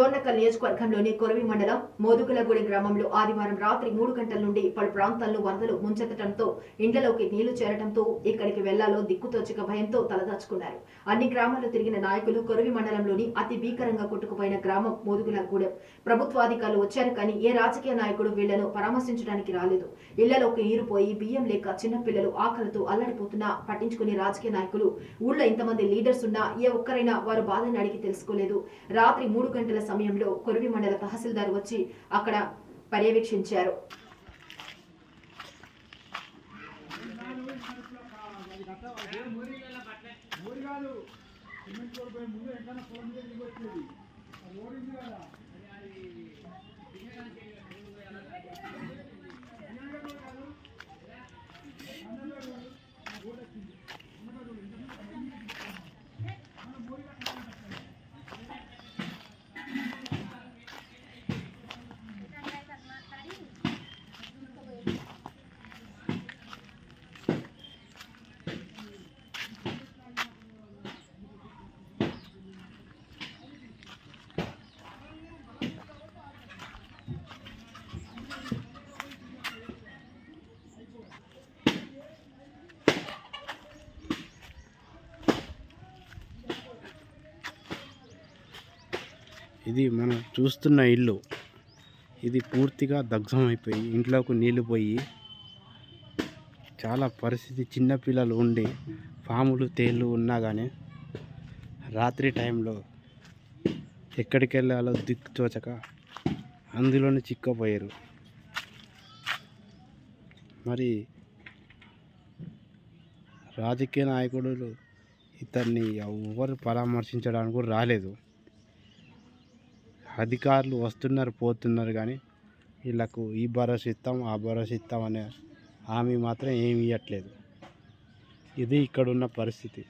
జోర్నకల్ నియోజకవర్గంలోని కొరవి మండలం మోదుగులగూడెం గ్రామంలో ఆదివారం రాత్రి మూడు గంటల నుండి పలు ప్రాంతాల్లో వరదలు ముంచెత్తడంతో ఇండ్లలోకి నీళ్ళు చేరడంతో ఇక్కడికి వెళ్ళాలో దిక్కుతోచక భయంతో తలదాచుకున్నారు. అన్ని గ్రామాల్లో తిరిగిన నాయకులు కొరవి మండలంలోని అతి భీకరంగా కొట్టుకుపోయిన గ్రామం మోదుగులగూడెం. ప్రభుత్వాధికారులు వచ్చారు కానీ ఏ రాజకీయ నాయకుడు వీళ్ళను పరామర్శించడానికి రాలేదు. ఇళ్ళలోకి నీరు బియ్యం లేక చిన్నపిల్లలు ఆకలితో అల్లడిపోతున్నా పట్టించుకునే రాజకీయ నాయకులు ఊళ్ళో ఇంతమంది లీడర్స్ ఉన్నా ఏ ఒక్కరైనా వారు బాధని అడిగి తెలుసుకోలేదు. రాత్రి మూడు గంటల సమయంలో కొరవి మండల తహసీల్దార్ వచ్చి అక్కడ పర్యవేక్షించారు. ఇది మనం చూస్తున్న ఇల్లు. ఇది పూర్తిగా దగ్ధమైపోయి ఇంట్లోకి నీళ్ళు పోయి చాలా పరిస్థితి చిన్నపిల్లలు ఉండి పాములు తేళ్ళు ఉన్నా కానీ రాత్రి టైంలో ఎక్కడికి వెళ్ళాలో దిక్కు తోచక అందులోనే చిక్కపోయారు. మరి రాజకీయ నాయకుడు ఇతన్ని ఎవరు పరామర్శించడానికి కూడా రాలేదు. అధికారులు వస్తున్నారు పోతున్నారు కానీ వీళ్ళకు ఈ భరోసా ఇస్తాం ఆ భరోసా ఇస్తాం అనే హామీ మాత్రం ఏమి ఇవ్వట్లేదు ఇది ఇక్కడ ఉన్న పరిస్థితి.